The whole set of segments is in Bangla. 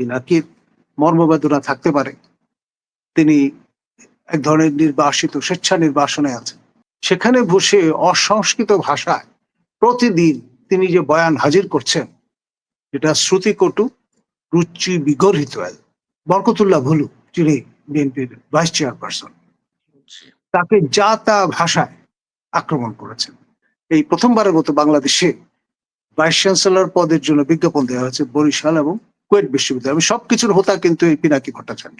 পিনাকির মর্মবেদনা থাকতে পারে? তিনি এক ধরনের নির্বাসিত স্বেচ্ছা নির্বাসনে আছেন। সেখানে বসে অসংস্কৃত ভাষায় প্রতিদিন তিনি যে বয়ান হাজির করছেন এটা শ্রুতিকটু রুচি বিগর্হিত বরকতুল্লাহ ভুলু যিনি বিএনপির ভাইস চেয়ারপারসন তাকে যা তা ভাষায় আক্রমণ করেছেন। এই প্রথমবারের মতো বাংলাদেশে ভাইস চ্যান্সেলর পদের জন্য বিজ্ঞাপন দেওয়া হয়েছে বরিশাল এবং কুয়েট বিশ্ববিদ্যালয় আমি সবকিছুর হোতা কিন্তু এই পিনাকি ভট্টাচার্য।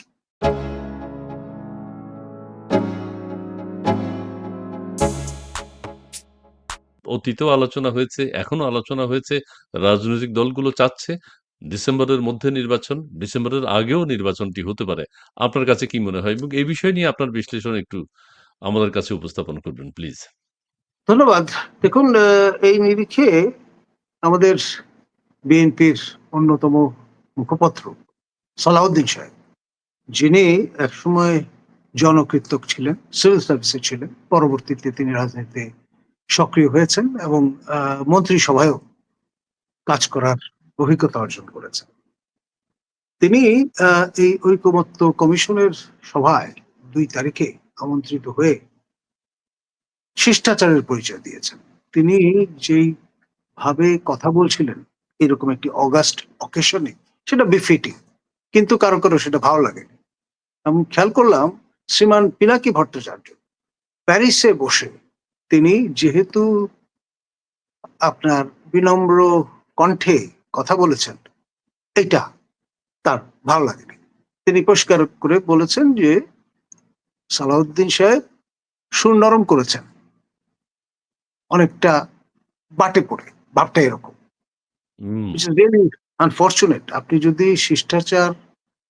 অতীতেও আলোচনা হয়েছে এখনও আলোচনা হয়েছে রাজনৈতিক দলগুলো চাচ্ছে ডিসেম্বরের মধ্যে নির্বাচন ডিসেম্বরের আগেও নির্বাচনটি হতে পারে। আপনার কাছে কি মনে হয়? এবং এই বিষয় নিয়ে আপনার বিশ্লেষণ একটু আমাদের কাছে উপস্থাপন করবেন প্লিজ। ধন্যবাদ। দেখুন এই নিরিখে আমাদের বিএনপির অন্যতম মুখপত্র সালাউদ্দিন সাহেব, যিনি একসময় জনকৃতক ছিলেন, সিভিল সার্ভিসে ছিলেন, পরবর্তীতে তিনি রাজনীতিতে সক্রিয় হয়েছেন এবং মন্ত্রিসভায়ও কাজ করার অভিজ্ঞতা অর্জন করেছেন। তিনি এই ঐকমত্য কমিশনের সভায় দুই তারিখে আমন্ত্রিত হয়ে শিষ্টাচারের পরিচয় দিয়েছেন। তিনি যেই ভাবে কথা বলছিলেন, এরকম একটি অগাস্ট অকেশনে সেটা বিফিটিং কিন্তু কারও কারও সেটা ভালো লাগে আমি খেয়াল করলাম শ্রীমান পিনাকি ভট্টাচার্য প্যারিসে বসে তিনি যেহেতু আপনার বিনম্র কণ্ঠে কথা বলেছেন এটা তার ভালো লাগেনি। তিনি পরিষ্কার করে বলেছেন যে সালাউদ্দিন সাহেব সুর নরম করেছেন। অনেকটা বাটে পড়ে ভাবটা এরকম। আনফর্চুনেট আপনি যদি শিষ্টাচার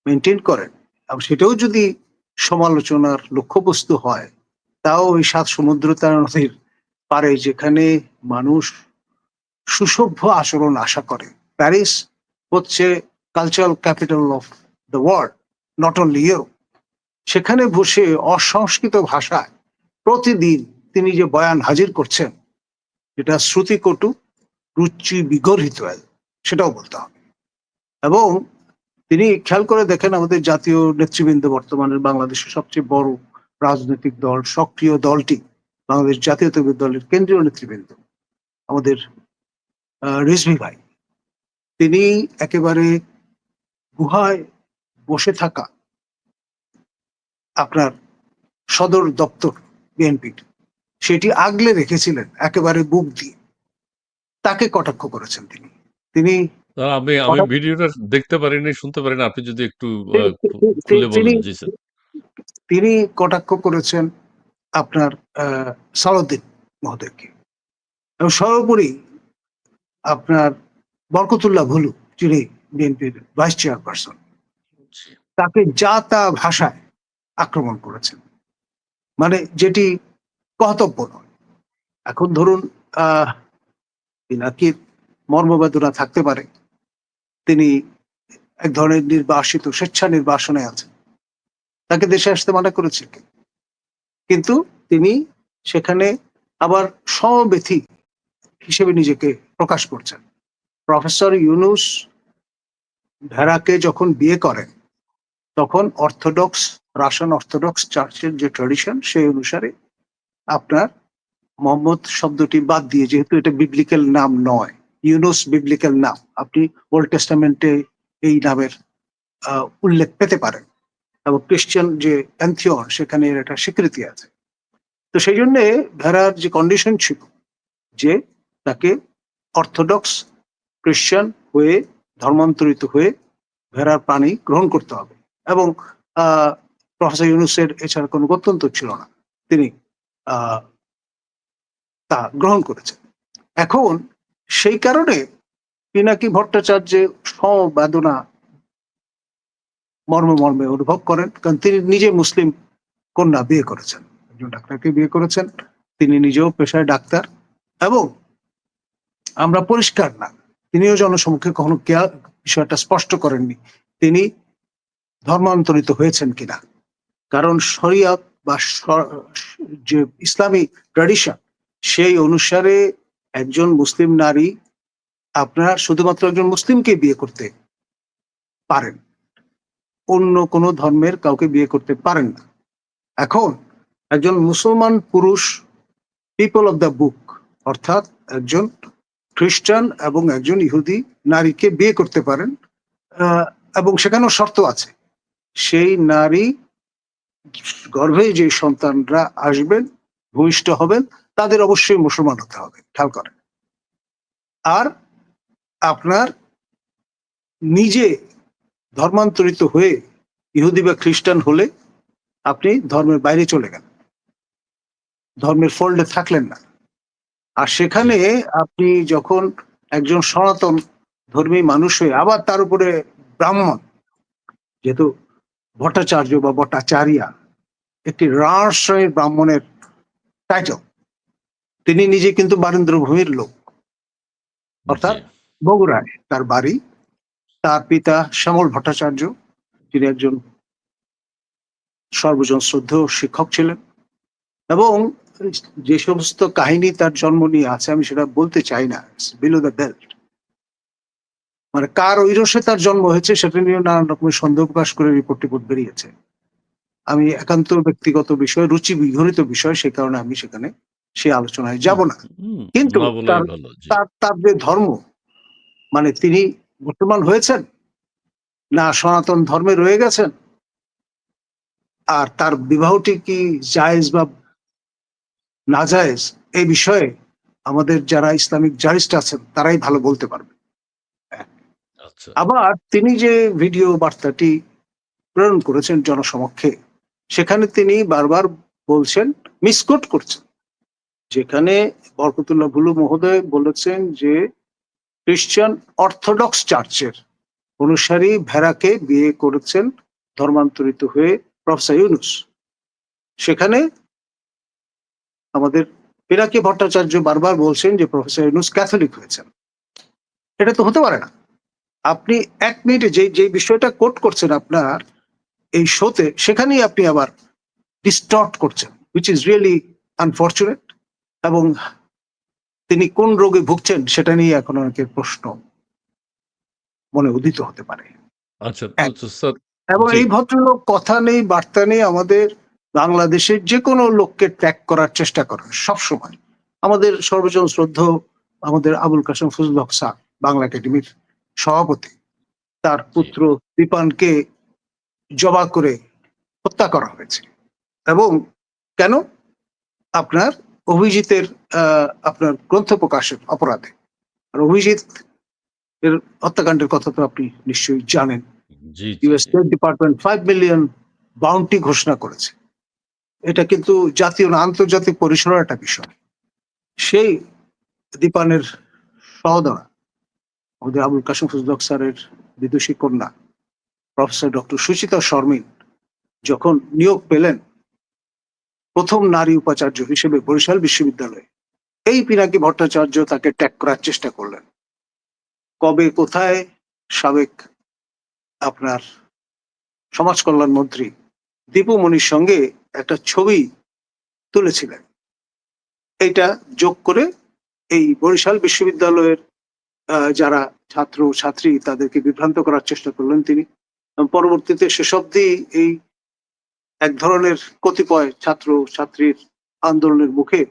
মেনটেন করেন, এবং সেটাও যদি সমালোচনার লক্ষ্যবস্তু হয়, তাও ওই সাত সমুদ্র তারা নদীর পারে যেখানে মানুষ সুসভ্য আচরণ আশা করে। প্যারিস হচ্ছে cultural capital of the world not only Europe সেখানে বসে অসংস্কৃত ভাষায় প্রতিদিন তিনি যে বয়ান হাজির করছেন এটা শ্রুতিকটু রুচি বিগর্হিত, সেটাও বলতে হবে। এবং তিনি খেয়াল করে দেখেন আমাদের জাতীয় নেতৃবৃন্দ বর্তমানে বাংলাদেশের সবচেয়ে বড় রাজনৈতিক দল, সক্রিয় দলটি বাংলাদেশ জাতীয়তাবাদী দলের কেন্দ্রীয় নেতৃবৃন্দ, আমাদের রিজভি ভাই। তিনি একেবারে গুহায় বসে থাকা আপনার সদর দপ্তর বিএনপির সেটি আগলে রেখেছিলেন, একেবারে বুক দিয়ে। তাকে কটাক্ষ করেছেন তিনি। তিনি আমি আমি ভিডিওটা দেখতে পারিনি শুনতে পারিনি। আপনি যদি একটু খুলে বলেন জি স্যার। তিনি কটাক্ষ করেছেন আপনার সালাউদ্দিন মহোদয়কে। এবং সর্বোপরি আপনার বরকতুল্লাহ ভুলু যিনি বিএনপির ভাইস চেয়ারপারসন তাকে যা তা ভাষায় আক্রমণ করেছেন। মানে যেটি কর্তব্য নয়। এখন ধরুন আহ মর্মবেদনা থাকতে পারে? তিনি এক ধরনের নির্বাসিত স্বেচ্ছা নির্বাসনে আছেন। তাকে দেশে আসতে মানা করেছে কিন্তু তিনি সেখানে আবার সমব্যথী হিসেবে নিজেকে প্রকাশ করছেন। প্রফেসর ইউনুস ভেড়াকে যখন বিয়ে করেন, তখন অর্থোডক্স রাশন অর্থোডক্স চার্চের যে ট্রেডিশন সেই অনুসারে আপনার মোহাম্মদ শব্দটি বাদ দিয়ে, যেহেতু এটা বিবলিক্যাল নাম নয় ইউনুস বিবলিক্যাল নাম। আপনি ওল্ড টেস্টামেন্টে এই নামের উল্লেখ পেতে পারেন। এবং ক্রিশ্চিয়ান যে প্যান্থিয়ন সেখানে এর একটা স্বীকৃতি আছে। তো সেই জন্য ভেড়ার যে কন্ডিশন ছিল, যে তাকে অর্থোডক্স ক্রিশ্চিয়ান হয়ে, ধর্মান্তরিত হয়ে ভেড়ার প্রাণী গ্রহণ করতে হবে। এবং প্রফেসর ইউনুসের এছাড়া কোনো গত্যন্তর ছিল না। তিনি তা গ্রহণ করেছেন। এখন সেই কারণে পিনাকি ভট্টাচার্যের সমবেদনা মর্ম মর্মে অনুভব করেন, কারণ তিনি নিজে মুসলিম কন্যা বিয়ে করেছেন। একজন ডাক্তারকে বিয়ে করেছেন, তিনি নিজেও পেশায় ডাক্তার এবং আমরা পরিষ্কার না, তিনিও জনসমুখে কখনো কেয়া- বিষয়টা স্পষ্ট করেননি, তিনি ধর্মান্তরিত হয়েছেন কিনা। কারণ শরিয়ত বা যে ইসলামী ট্র্যাডিশন সেই অনুসারে একজন মুসলিম নারী আপনারা শুধুমাত্র একজন মুসলিমকে বিয়ে করতে পারেন। অন্য কোনো ধর্মের কাউকে বিয়ে করতে পারেন না। এখন একজন মুসলমান পুরুষ পিপল অফ দ্য বুক অর্থাৎ একজন খ্রিস্টান এবং একজন ইহুদি নারীকে বিয়ে করতে পারেন এবং সেখানেও শর্ত আছে। সেই নারী গর্ভে যে সন্তানরা আসবেন, ভূমিষ্ঠ হবেন তাদের অবশ্যই মুসলমান হতে হবে, খেয়াল করেন। আর আপনার নিজে ধর্মান্তরিত হয়ে ইহুদি বা খ্রিস্টান হলে আপনি ধর্মের বাইরে চলে গেলেন। ধর্মের ফোল্ডে থাকলেন না। আর সেখানে আপনি যখন একজন সনাতন ধর্মী মানুষ হয়ে আবার তার উপরে ব্রাহ্মণ, যেহেতু ভট্টাচার্য বা ভট্টাচারিয়া একটি রাঢ় ব্রাহ্মণের টাইটেল তিনি নিজে কিন্তু বারেন্দ্র ভূমির লোক। অর্থাৎ বগুড়ায় তার বাড়ি তার পিতা শ্যামল ভট্টাচার্য তিনি একজন সর্বজন শ্রদ্ধেয় শিক্ষক ছিলেন এবং যে সমস্ত কাহিনী তার জন্ম নিয়ে আছে আমি সেটা বলতে চাই না বিলো দ্য বেল্ট মানে কার ঐরসে তার জন্ম হয়েছে সেটা নিয়ে নানান রকমের সন্দেহ প্রকাশ করে রিপোর্ট টিপোর্ট বেরিয়েছে। আমি একান্ত ব্যক্তিগত বিষয় রুচি বিঘরিত বিষয় সে কারণে আমি সেখানে সেই আলোচনায় যাব না। কিন্তু তার- তার তার যে ধর্ম মানে তিনি মুসলমান হয়েছেন না সনাতন ধর্মে রয়ে গেছেন আর তার বিবাহটি কি জায়েজ বা না জায়েজ এই বিষয়ে আমাদের যারা ইসলামিক জারিস্ট আছেন তারাই ভালো বলতে পারবে। আচ্ছা। আবার তিনি যে ভিডিও বার্তাটি প্রেরণ করেছেন জনসমক্ষে সেখানে তিনি বারবার বলছেন মিসকোট করছেন। যেখানে বরকতুল্লাহ ভুলু মহোদয় বলেছেন যে খ্রিস্টান অর্থোডক্স চার্চের অনুসারী ভেড়াকে বিয়ে করেছেন ধর্মান্তরিত হয়ে প্রফেসর ইউনুস। সেখানে আমাদের পিনাকি ভট্টাচার্য বারবার বলছেন যে প্রফেসর ইউনুস ক্যাথলিক হয়েছেন। এটা তো হতে পারে না। আপনি এক মিনিটে যে যে বিষয়টা কোট করছেন আপনার এই শোতে, সেখানেই আপনি আবার ডিস্টর্ট করছেন উইচ ইজ রিয়েলি আনফর্চুনেট এবং তিনি কোন রোগে ভুগছেন সেটা নিয়ে এখন অনেকের প্রশ্ন মনে উদিত হতে পারে। আচ্ছা স্যার এবং এই ভদ্রলোক কথা নেই বার্তা নেই আমাদের বাংলাদেশের যে কোনো লোককে ত্যাগ করার চেষ্টা করেন সবসময়। আমাদের সর্বজন শ্রদ্ধ আমাদের আবুল কাসেম ফজল হক স্যার বাংলা একাডেমির সভাপতি। তার পুত্র দীপানকে জবা করে হত্যা করা হয়েছে। এবং কেন? আপনার অভিজিতের আহ, আপনার গ্রন্থ প্রকাশের অপরাধে। আর অভিজিৎ এর হত্যাকাণ্ডের কথা তো আপনি নিশ্চয়ই জানেন। US. State department five million bounty ঘোষণা করেছে। এটা কিন্তু জাতীয় না আন্তর্জাতিক পরিসরের একটা বিষয়। সেই দীপানের সহদরা আমাদের আবুল কাসিম ফজলক স্যারের বিদুষী কন্যা প্রফেসর ডক্টর সুচিতা শর্মিন যখন নিয়োগ পেলেন প্রথম নারী উপাচার্য হিসেবে বরিশাল বিশ্ববিদ্যালয়ে। এই পিনাকি ভট্টাচার্য তাকে ট্যাগ করার চেষ্টা করলেন। কবে, কোথায়, সাবেক আপনার সমাজ কল্যাণ মন্ত্রী দীপু মনির সঙ্গে একটা ছবি তুলেছিলেন। এইটা যোগ করে এই বরিশাল বিশ্ববিদ্যালয়ের যারা ছাত্র ছাত্রী তাদেরকে বিভ্রান্ত করার চেষ্টা করলেন তিনি। পরবর্তীতে শেষ অব্দি এই এক ধরনের কতিপয় ছাত্র ছাত্রীর আন্দোলনের মুখে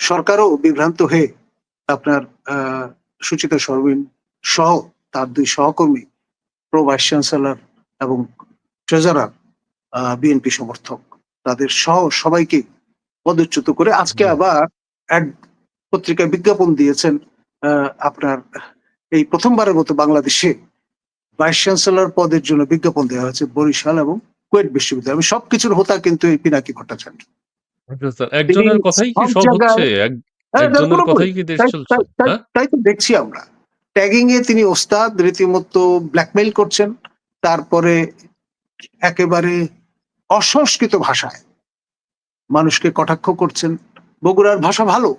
সরকারও বিভ্রান্ত হয়ে আপনার আহ, সুচিতা শর্মিন সহ তার দুই সহকর্মী প্রো ভাইস চ্যান্সেলর এবং ট্রেজারার বিএনপি সমর্থক তাদের সহ সবাইকে পদচ্যুত করে আজকে আবার এক পত্রিকায় বিজ্ঞাপন দিয়েছেন আহ, আপনার এই প্রথমবারের মতো বাংলাদেশে ভাইস চ্যান্সেলর পদের জন্য বিজ্ঞাপন দেওয়া হয়েছে বরিশাল এবং কুয়েট বিশ্ববিদ্যালয়। আমি সবকিছুর হোতা কিন্তু এই পিনাকি ভট্টাচার্য। আচ্ছা, একজনের কথাই কি সব সব হচ্ছে? হ্যাঁ, একজনের কথাই কি দেশ তাই- চলছে? তাই- তাই- হ্যাঁ? তাই তো দেখছি আমরা। ট্যাগিং এ তিনি ওস্তাদ রীতিমতো ব্ল্যাকমেইল করছেন। তারপরে একেবারে অসংস্কৃত ভাষায় মানুষকে কটাক্ষ করছেন। বগুড়ার ভাষা ভালো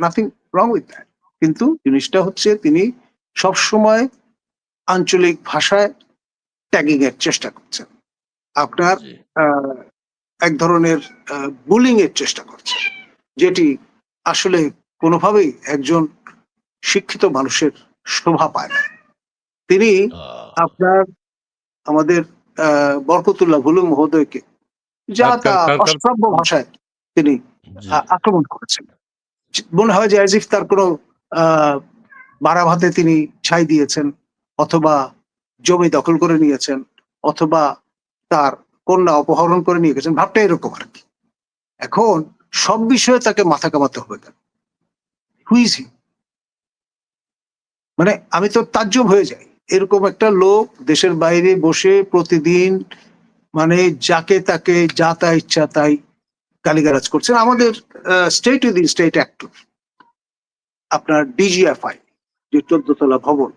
নাথিং রং উইথ দ্যাট কিন্তু জিনিসটা হচ্ছে তিনি সবসময় আঞ্চলিক ভাষায় ট্যাগিং এর চেষ্টা করছেন। আপনার এক ধরনের বুলিং এর চেষ্টা করছে যেটি আসলে কোনোভাবেই একজন শিক্ষিত মানুষের শোভা পায় না। তিনি আপনার আমাদের বরকতুল্লাহ ভুলু মহোদয়কে যা তা অশ্রাব্য ভাষায় তিনি। আক্রমণ করেছেন। মনে হয় যে ইফ তার কোনো আহ, বাড়া ভাতে তিনি ছাই দিয়েছেন অথবা জমি দখল করে নিয়েছেন অথবা তার কন্যা অপহরণ করে নিয়ে গেছেন, ভাবটা এরকম আর কি। এখন সব বিষয়ে তাকে মাথা কামাতে হবে কেন? হুইজি মানে আমি তো তাজ্জব হয়ে যাই। এরকম একটা লোক দেশের বাইরে বসে প্রতিদিন মানে যাকে তাকে যা তা ইচ্ছা তাই গালিগালাজ করছেন। আমাদের স্টেট উইদিন স্টেট অ্যাক্টর আপনার ডিজিএফআই যে চোদ্দতলা ভবন,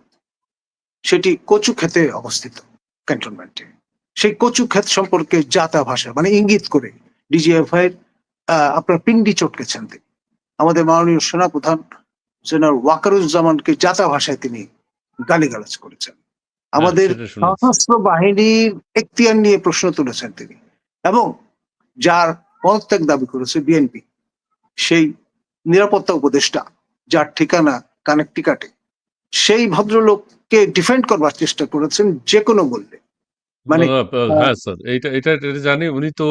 সেটি কচু খেতে অবস্থিত ক্যান্টনমেন্টে সেই কচু ক্ষেত সম্পর্কে যাতা ভাষা মানে ইঙ্গিত করে ডিজিএফআই এর আপনার পিন্ডি চটকেছেন তিনি আমাদের মাননীয় সেনাপ্রধান জেনারেল ওয়াকারুজ্জামানকে যাতা ভাষায় তিনি গালিগালাজ করেছেন। আমাদের হ্যাঁ, সশস্ত্র বাহিনীর এখতিয়ার নিয়ে প্রশ্ন তুলেছেন তিনি এবং যার পদত্যাগ দাবি করেছে বিএনপি সেই নিরাপত্তা উপদেষ্টা যার ঠিকানা কানেকটিকাটে সেই ভদ্রলোককে ডিফেন্ড করবার চেষ্টা করেছেন যে কোনো মূল্যে। মানে হ্যাঁ স্যার এটা এটা জানি। উনি তো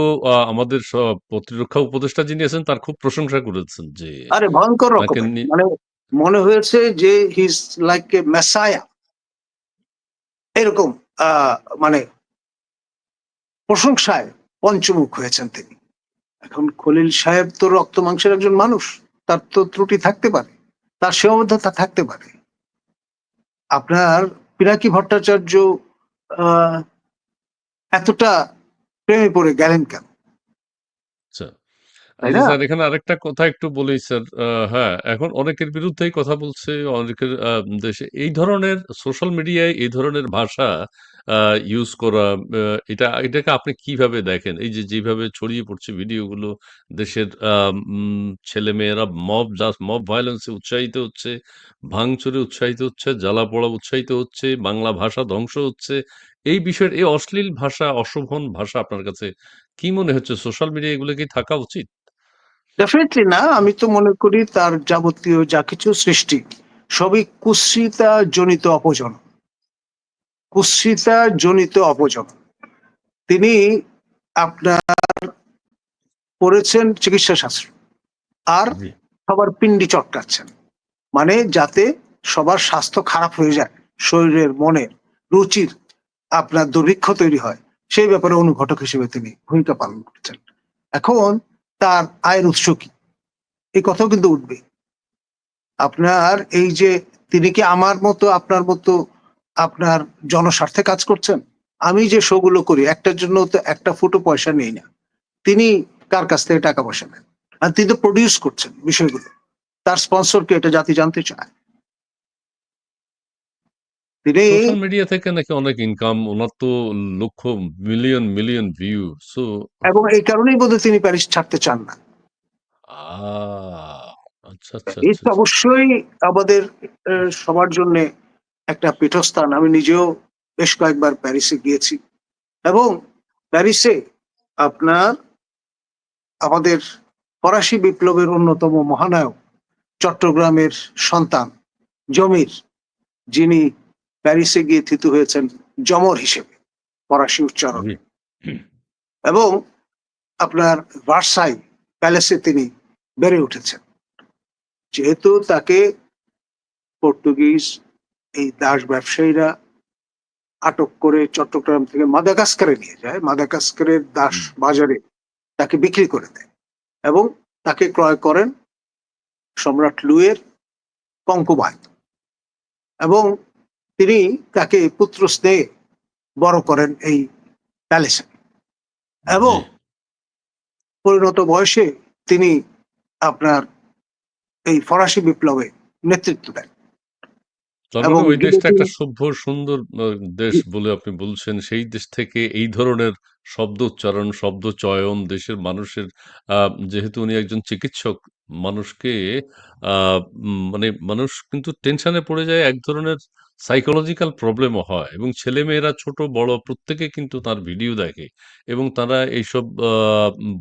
আমাদের প্রতিরক্ষা উপদেষ্টা যিনি আছেন তার খুব প্রশংসা করেছেন যে আরে ভয়ঙ্কর নি- মানে মনে হয়েছে যে হিজ লাইক এ মেসায়া এরকম মানে প্রশংসায় পঞ্চমুখ হয়েছেন তিনি। এখন খলিল সাহেব তো রক্ত মাংসের একজন মানুষ তার তো ত্রুটি থাকতে পারে। তার সীমাবদ্ধতা থাকতে পারে। আপনার পিনাকি ভট্টাচার্য আহ, এতটা প্রেমে পড়ে গেলেন কেন আচ্ছা? স্যার এখানে আরেকটা কথা একটু বলি স্যার হ্যাঁ এখন অনেকের বিরুদ্ধেই কথা বলছে অনেকের দেশে এই ধরনের সোশ্যাল মিডিয়ায় এই ধরনের ভাষা ইউজ করা এটা এটাকে আপনি কীভাবে দেখেন এই যে যেভাবে ছড়িয়ে পড়ছে ভিডিওগুলো দেশের ছেলে মেয়েরা মব জাস্ট মব ভায়োলেন্সে উৎসাহিত হচ্ছে ভাঙচুরে উৎসাহিত হচ্ছে জ্বালা পোড়া উৎসাহিত হচ্ছে বাংলা ভাষা ধ্বংস হচ্ছে এই বিষয়ের এই অশ্লীল ভাষা অশোভন ভাষা আপনার কাছে কি মনে হচ্ছে? সোশ্যাল মিডিয়া এগুলো কি থাকা উচিত? ডেফিনেটলি না। আমি তো মনে করি তার যাবতীয় যা কিছু সৃষ্টি সবই কুৎসিতা জনিত অপজন। কুৎসিতা জনিত অপজন। তিনি আপনার পড়েছেন চিকিৎসা শাস্ত্র। আর সবার পিন্ডি চটকাচ্ছেন। মানে যাতে সবার স্বাস্থ্য খারাপ হয়ে যায় শরীরের মনের রুচির। আপনার দুর্ভিক্ষ তৈরি হয়, সেই ব্যাপারে অনুঘটক হিসেবে তিনি ভূমিকা পালন করছেন। এখন তার আয়ের উৎস কি? এই কথাও কিন্তু উঠবে। আপনার এই যে তিনি কি আমার মতো, আপনার মতো আপনার জনস্বার্থে কাজ করছেন? আমি যে শোগুলো করি, একটার জন্য তো একটা ফুটো পয়সা নেই না। তিনি কার কাছ থেকে টাকা পয়সা নেন? আর তিনি তো প্রডিউস করছেন বিষয়গুলো। তার স্পন্সরকে এটা জাতি জানতে চায়। তিনি সোশ্যাল মিডিয়া থেকে নাকি অনেক ইনকাম ওনার তো লক্ষ মিলিয়ন মিলিয়ন ভিউ সো এবং এই কারণেই বোধহয় তিনি প্যারিস ছাড়তে চান না। আচ্ছা আচ্ছা এই আচ্ছা তো অবশ্যই আমাদের সবার জন্য একটা পীঠস্থান। আমি নিজেও বেশ কয়েকবার প্যারিসে গিয়েছি। এবং প্যারিসে আপনার আমাদের ফরাসি বিপ্লবের অন্যতম মহানায়ক চট্টগ্রামের সন্তান জমির যিনি প্যারিসে গিয়ে থিতু হয়েছেন জমর হিসেবে ফরাসি উচ্চারণ। এবং আপনার ভার্সাই প্যালেসে তিনি বেড়ে উঠেছেন। যেহেতু তাকে পর্তুগিজ এই দাস ব্যবসায়ীরা আটক করে চট্টগ্রাম থেকে মাদাগাস্কারে নিয়ে যায় মাদাগাস্কারের দাস বাজারে তাকে বিক্রি করে দেয় এবং তাকে ক্রয় করেন সম্রাট লুয়ের কঙ্কুবাই এবং তিনি তাকে পুত্র স্নেহে বড় করেন এই প্যালেসে। এবং পরিণত বয়সে তিনি আপনার এই ফরাসি বিপ্লবে নেতৃত্ব দেন। এবং ওই দেশটা একটা সভ্য সুন্দর দেশ বলে আপনি বলছেন। সেই দেশ থেকে এই ধরনের শব্দ উচ্চারণ শব্দ চয়ন দেশের মানুষের আহ, যেহেতু উনি একজন চিকিৎসক মানুষকে আহ, মানে মানুষ কিন্তু টেনশনে পড়ে যায় এক ধরনের সাইকোলজিক্যাল প্রবলেমও হয় এবং ছেলেমেয়েরা ছোট, বড় প্রত্যেকে কিন্তু তার ভিডিও দেখে এবং তারা এইসব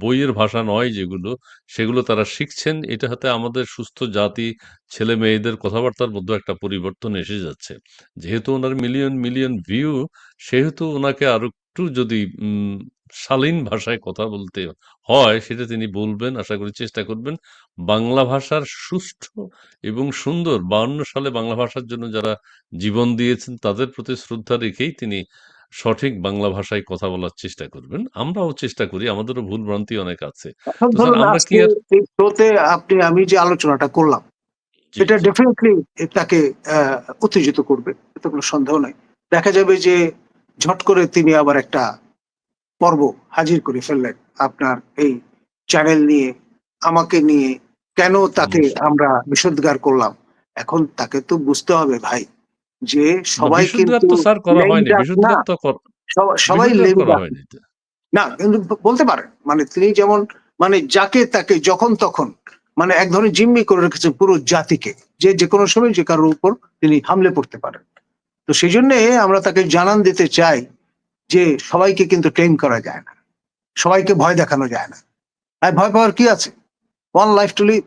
বইয়ের ভাষা নয় যেগুলো, সেগুলো তারা শিখছেন। এটা হাতে আমাদের সুস্থ জাতি ছেলে মেয়েদের কথাবার্তার মধ্যে একটা পরিবর্তন এসে যাচ্ছে। যেহেতু ওনার মিলিয়ন মিলিয়ন ভিউ সেহেতু ওনাকে আরও একটু যদি শালীন ভাষায় কথা বলতে হয় সেটা তিনি বলবেন আশা করি চেষ্টা করবেন। বাংলা ভাষার সুষ্ঠু এবং সুন্দর বাউন্ন সালে বাংলা ভাষার জন্য যারা জীবন দিয়েছেন তাদের প্রতি শ্রদ্ধা রেখেই তিনি সঠিক বাংলা ভাষায় কথা বলার চেষ্টা করবেন। আমরাও চেষ্টা করি আমাদেরও ভুল ভ্রান্তি অনেক আছে। আপনি আমি যে আলোচনাটা করলাম এটা ডেফিনেটলি তাকে উত্তেজিত করবে এতে কোনো সন্দেহ নাই। দেখা যাবে যে ঝট করে তিনি আবার একটা পর্ব হাজির করে ফেললেন আপনার এই চ্যানেল নিয়ে আমাকে নিয়ে। কেন তাকে আমরা বিষোদ্গার করলাম? এখন তাকে তো বুঝতে হবে ভাই যে সবাই কিন্তু বিশুদ্ধার সবাই- বিশুদ্ধার। না কিন্তু বলতে পারেন মানে তিনি যেমন মানে যাকে তাকে যখন তখন মানে এক ধরনের জিম্মি করে রেখেছে পুরো জাতিকে যে যে কোনো সময় যে কারোর উপর তিনি হামলে পড়তে পারেন। তো সেই জন্য আমরা তাকে জানান দিতে চাই যে সবাইকে কিন্তু ট্রেন করা যায় না। সবাইকে ভয় দেখানো যায় না। আর ভয় পাওয়ার কি আছে? One life to leave